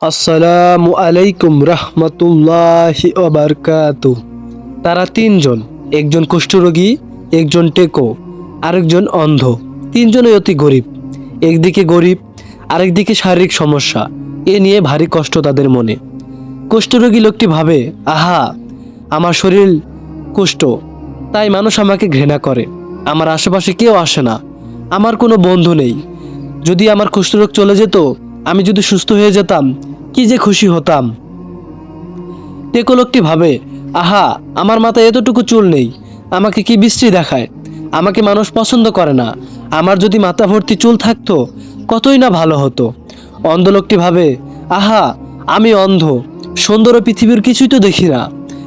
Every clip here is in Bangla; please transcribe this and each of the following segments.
আসসালামু আলাইকুম রহমতুল্লাহি তারা তিনজন, একজন কুষ্ঠরোগী, একজন টেকো, আরেকজন অন্ধ। তিনজনই অতি গরিব। একদিকে গরিব, আরেকদিকে শারীরিক সমস্যা। এ নিয়ে ভারী কষ্ট তাদের মনে। কুষ্ঠরোগী লোকটি ভাবে, আহা, আমার শরীর কুষ্ঠ। তাই মানুষ আমাকে ঘৃণা করে। আমার আশেপাশে কেউ আসে না। আমার কোনো বন্ধু নেই। যদি আমার কুষ্ঠরোগ চলে যেত আমি যদি সুস্থ হয়ে যেতাম, কি যে খুশি হতাম। টেকো লোকটি ভাবে, আহা, আমার মাথায় এতটুকু চুল নেই। আমাকে কি বিশ্রী দেখায়? আমাকে মানুষ পছন্দ করে না। আমার যদি মাথা ভর্তি চুল থাকতো, কতই না ভালো হতো। অন্ধ লোকটি ভাবে, আহা, আমি অন্ধ। সুন্দর পৃথিবীর কিছুই তো দেখি না।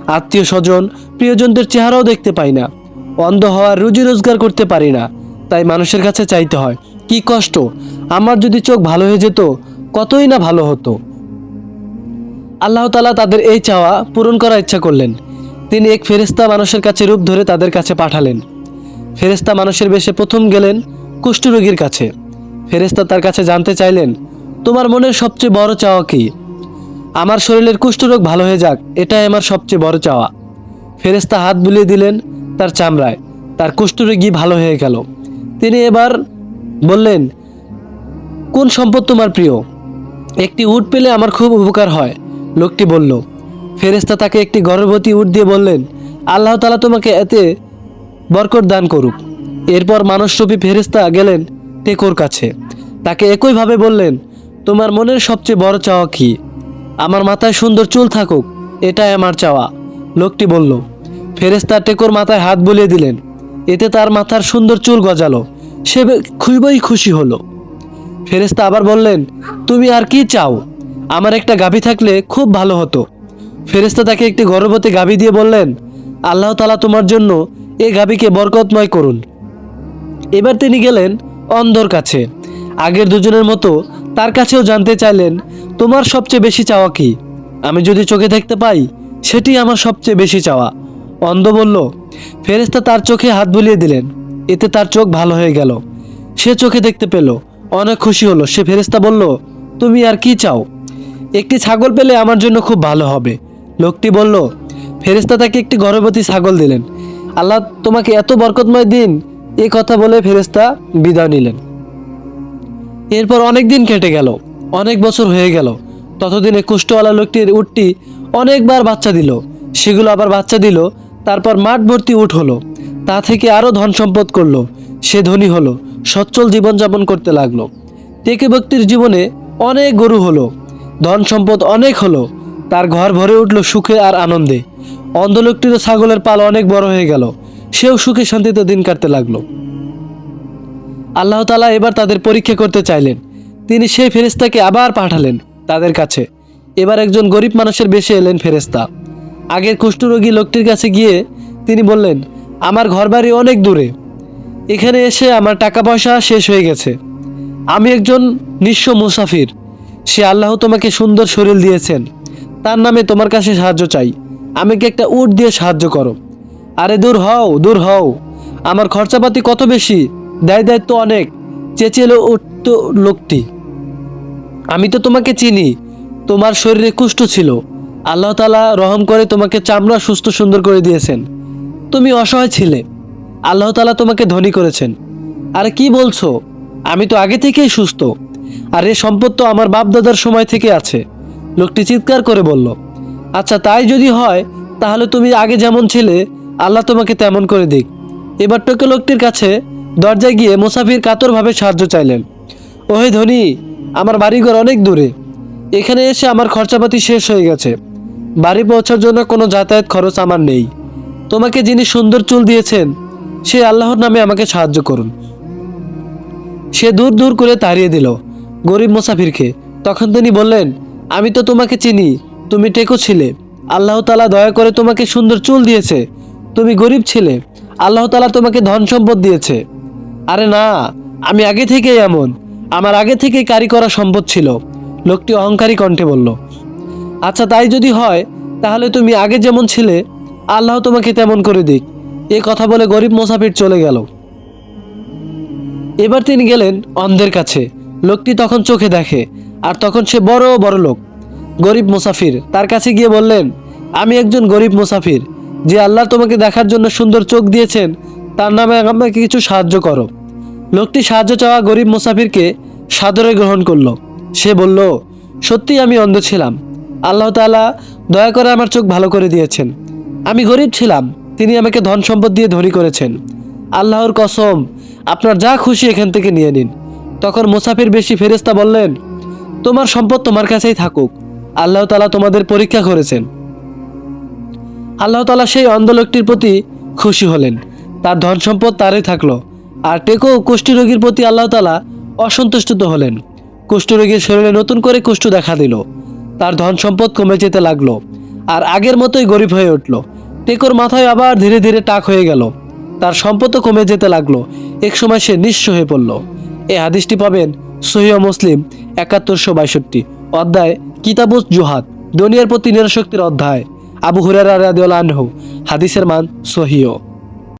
আত্মীয় স্বজন, প্রিয়জনদের চেহারাও দেখতে পাই না। অন্ধ হওয়ার রুজি রোজগার করতে পারি না। তাই মানুষের কাছে চাইতে হয়, কি কষ্ট? আমার যদি চোখ ভালো হয়ে যেত কতই না ভালো হতো। আল্লাহ তালা তাদের এই চাওয়া পূরণ করার ইচ্ছা করলেন। তিনি এক ফেরেস্তা মানুষের কাছে রূপ ধরে তাদের কাছে পাঠালেন। ফেরেস্তা মানুষের বেশে প্রথম গেলেন কুষ্ঠরোগীর কাছে। ফেরেস্তা তার কাছে জানতে চাইলেন, তোমার মনের সবচেয়ে বড় চাওয়া কি? আমার শরীরের কুষ্ঠরোগ ভালো হয়ে যাক, এটাই আমার সবচেয়ে বড় চাওয়া। ফেরেস্তা হাত বুলিয়ে দিলেন তার চামড়ায়। তার কুষ্ঠরোগী ভালো হয়ে গেল। তিনি এবার বললেন, কোন সম্পদ তোমার প্রিয়? একটি উট পেলে আমার খুব উপকার হয়, লোকটি বলল। ফেরেস্তা তাকে একটি গর্ভবতী উট দিয়ে বললেন, আল্লাহ তালা তোমাকে এতে বরকত দান করুক। এরপর মানসরূপী ফেরেস্তা গেলেন টেকোর কাছে। তাকে একইভাবে বললেন, তোমার মনের সবচেয়ে বড় চাওয়া কি? আমার মাথায় সুন্দর চুল থাকুক, এটাই আমার চাওয়া। লোকটি বলল। ফেরেস্তা টেকোর মাথায় হাত বুলিয়ে দিলেন। এতে তার মাথার সুন্দর চুল গজালো। সে খুবই খুশি হলো। ফেরেস্তা আবার বললেন, তুমি আর কি চাও? আমার একটা গাভী থাকলে খুব ভালো হতো। ফেরেস্তা তাকে একটি গর্ভবতী গাভী দিয়ে বললেন, আল্লাহ তালা তোমার জন্য এ গাভীকে বরকতময় করুন। এবার তিনি গেলেন অন্ধর কাছে। আগের দুজনের মতো তার কাছেও জানতে চাইলেন, তোমার সবচেয়ে বেশি চাওয়া কি? আমি যদি চোখে দেখতে পাই, সেটি আমার সবচেয়ে বেশি চাওয়া। অন্ধ বলল ফেরেস্তা তার চোখে হাত বুলিয়ে দিলেন, এতে তার চোখ ভালো হয়ে গেল। সে চোখে দেখতে পেল। অনেক খুশি হলো। সে ফেরেস্তা বলল, তুমি আর কি চাও? একটি ছাগল পেলে আমার জন্য খুব ভালো হবে। লোকটি বলল ফেরেস্তা তাকে একটি গর্ভবতী ছাগল দিলেন। আল্লাহ তোমাকে এত বরকতময় দিন এই কথা বলে ফেরেস্তা বিদায় নিলেন। এরপর অনেক দিন কেটে গেল, অনেক বছর হয়ে গেল। ততদিনে কুষ্ঠওয়ালা লোকটির উটটি অনেকবার বাচ্চা দিল। সেগুলো আবার বাচ্চা দিল, তারপর মাঠ ভর্তি উঠ হলো। তা থেকে আরও ধন সম্পদ করল। সে ধনী হলো। সচ্ছল জীবনযাপন করতে লাগল। টেকে ব্যক্তির জীবনে অনেক গরু হলো, ধন সম্পদ অনেক হলো, তার ঘর ভরে উঠল সুখে আর আনন্দে। অন্ধ লোকটিরও ছাগলের পাল অনেক বড় হয়ে গেল, সেও সুখে শান্তিতে দিন কাটতে লাগল। আল্লাহ তালা এবার তাদের পরীক্ষা করতে চাইলেন। তিনি সেই ফেরেস্তাকে আবার পাঠালেন তাদের কাছে। এবার একজন গরিব মানুষের বেশে এলেন ফেরেস্তা আগের কুষ্ঠরোগী লোকটির কাছে গিয়ে তিনি বললেন, আমার ঘরবাড়ি অনেক দূরে। এখানে এসে আমার টাকা পয়সা শেষ হয়ে গেছে। আমি একজন নিঃস্ব মুসাফির। সে আল্লাহ তোমাকে সুন্দর শরীর দিয়েছেন। তার নামে তোমার কাছে সাহায্য চাই। আমাকে একটা উট দিয়ে সাহায্য করো। আরে দূর হও দূর হও। আমার খরচাপাতি কত বেশি? দায় দায়িত্ব অনেক। চেঁচেলো উঠত লোকটি। আমি তো তোমাকে চিনি। তোমার শরীরে কুষ্ঠ ছিল। আল্লাহ তালা রহম করে তোমাকে চামড়া সুস্থ সুন্দর করে দিয়েছেন। তুমি অসহায় ছিলে। আল্লাহ তালা তোমাকে ধনী করেছেন। আরে কি বলছো? আমি তো আগে থেকেই সুস্থ। আর এ সম্পদ তো আমার বাপদাদার সময় থেকে আছে। লোকটি চিৎকার করে বলল আচ্ছা তাই যদি হয়, তাহলে তুমি আগে যেমন ছিলে, আল্লাহ তোমাকে তেমন করে দিক। এবার টোকে লোকটির কাছে দরজায় গিয়ে মুসাফির কাতরভাবে সাহায্য চাইলেন, ওহে ধনী, আমার বাড়িঘর অনেক দূরে। এখানে এসে আমার খরচাপাতি শেষ হয়ে গেছে। বাড়ি পৌঁছার জন্য কোনো যাতায়াত খরচ আমার নেই। তোমাকে যিনি সুন্দর চুল দিয়েছেন সে আল্লাহর নামে আমাকে সাহায্য করুন। সে দূর দূর করে তাড়িয়ে দিল গরিব মুসাফিরকে। তখন তিনি বললেন, আমি তো তোমাকে চিনি, তুমি টেকো ছিলে। আল্লাহ তালা দয়া করে তোমাকে সুন্দর চুল দিয়েছে। তুমি গরিব ছিলে, আল্লাহ তালা তোমাকে ধন সম্পদ দিয়েছে। আরে না, আমি আগে থেকেই এমন। আমার আগে থেকেই কারি করা সম্পদ ছিল। লোকটি অহংকারী কণ্ঠে বলল আচ্ছা তাই যদি হয়, তাহলে তুমি আগে যেমন ছিলে, আল্লাহ তোমাকে তেমন করে দিক। এ কথা বলে গরিব মোসাফির চলে গেল। এবার তিনি গেলেন অন্ধের কাছে। লোকটি তখন চোখে দেখে, আর তখন সে বড় বড় লোক। গরিব মুসাফির তার কাছে গিয়ে বললেন, আমি একজন গরিব মুসাফির। যে আল্লাহ তোমাকে দেখার জন্য সুন্দর চোখ দিয়েছেন, তার নামে আমাকে কিছু সাহায্য করো। লোকটি সাহায্য চাওয়া গরিব মুসাফিরকে সাদরে গ্রহণ করল। সে বলল সত্যি আমি অন্ধ ছিলাম। আল্লাহ তাআলা দয়া করে আমার চোখ ভালো করে দিয়েছেন। আমি গরিব ছিলাম তিনি আমাকে ধন সম্পদ দিয়ে ধনী করেছেন। আল্লাহর কসম, আপনার যা খুশি এখান থেকে নিয়ে নিন। তখন মুসাফির বেশি ফেরেস্তা বললেন, তোমার সম্পদ তোমার কাছেই থাকুক। আল্লাহ তালা তোমাদের পরীক্ষা করেছেন। আল্লাহ তালা সেই অন্ধ লোকটির প্রতি খুশি হলেন। তার ধন সম্পদ তারই থাকল। আর টেকো কুষ্ঠী রোগীর প্রতি আল্লাহ তাআলা অসন্তুষ্ট হলেন। কুষ্ঠরোগীর শরীরে নতুন করে কুষ্ঠ দেখা দিল। তার ধন সম্পদ কমে যেতে লাগল। আর আগের মতোই গরিব হয়ে উঠল। টেকোর মাথায় আবার ধীরে ধীরে টাক হয়ে গেল। তার সম্পদ কমে যেতে লাগল। এক সময় সে নিঃস্ব হয়ে পড়ল। এই হাদিসটি পাবেন সহিহ মুসলিম একাত্তরশো বাইষট্টি, অধ্যায় কিতাবুস জুহাদ, দুনিয়ার প্রতি নিরশক্তির অধ্যায়। আবু হুরারা রাদিয়াল্লাহু আনহু, হাদিসের মান সহিহ।